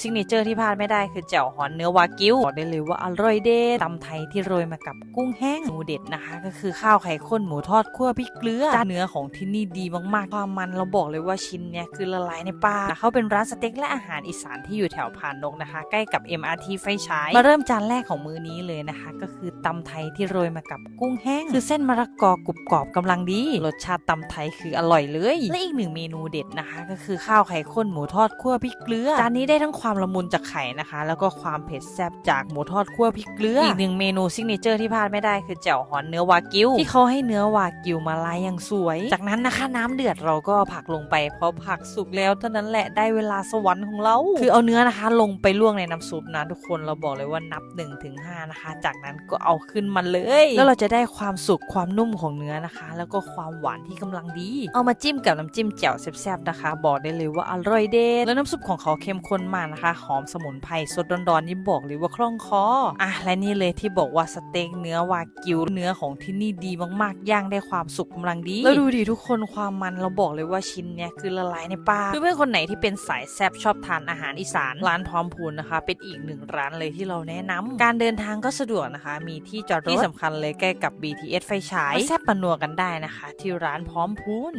ซิกเนเจอร์ที่พลาดไม่ได้คือแจ่วฮอนเนื้อวากิวบอกได้เลยว่าอร่อยเด็ดตำไทยที่โรยมากับกุ้งแห้งหมูเด็ดนะคะ ก็คือข้าวไข่ข้นหมูทอดคั่วพริกเกลือจานเนื้อของที่นี่ดีมากๆความมันเราบอกเลยว่าชิ้นเนี้ยคือละลายในปากเขาเป็นร้านสเต็กและอาหารอีสานที่อยู่แถวพานนกนะคะ ใกล้กับ MRT ไฟฉายมาเริ่มจานแรกของมื้อนี้เลยนะคะ ก็คือตำไทยที่โรยมากับกุ้งแห้ง คือเส้นมะละกอกรุบกรอบกำลังดีรสชาติตำไทยคืออร่อยเลย และอีกหนึ่งเมนูเด็ดนะคะ ก็คือข้าวไข่ข้นหมูทอดคั่วพริกเกลือจานนี้ได้ทั้งความละมุนจากไข่นะคะ แล้วก็ความเผ็ดแซ่บจากหมูทอดคั่วพริกเกลืออีกหนึ่งเมนูซิกเนเจอร์ที่พลาดไม่ได้คือแจ่วฮอนเนื้อวากิวที่เขาให้เนื้อวากิวมาลายอย่างสวย จากนั้นนะคะ น้ำเดือดเราก็เอาผักลงไปพอผักสุกแล้วเท่านั้นแหละได้เวลาสวรรค์ของเรา คือเอาเนื้อนะคะ ลงไปลวกในน้ำซุปนะทุกคนเราบอกเลยว่านับ1นถึงหนะคะ จากนั้นก็เอาขึ้นมาเลย แล้วเราจะได้ความสุกความนุ่มของเนื้อนะคะ แล้วก็ความหวานที่กำลังดี เอามาจิ้มกับน้ำจิ้มแจ่วแซ่บๆนะคะ บอกได้เลยว่าอร่อยเด็ดแล้วน้ำซุปของเขาเข้มข้นมากนะคะหอมสมุนไพรสดร้อนๆนี่บอกเลยว่าคล่องคออะและนี่เลยที่บอกว่าสเต็กเนื้อวากิวเนื้อของที่นี่ดีมากๆย่างได้ความสุกกำลังดี แล้วดูดิทุกคนความมันเราบอกเลยว่าชิ้นเนี้ยคือละลายในปากคือเพื่อนคนไหนที่เป็นสายแซบชอบทานอาหารอีสานร้านพร้อมพูนนะคะ เป็นอีกหนึ่งร้านเลยที่เราแนะนำการเดินทางก็สะดวกนะคะ มีที่จอดรถที่สำคัญเลยใกล้กับ BTS ไฟฉายแซบปนัวกันได้นะคะ ที่ร้านพร้อมพูน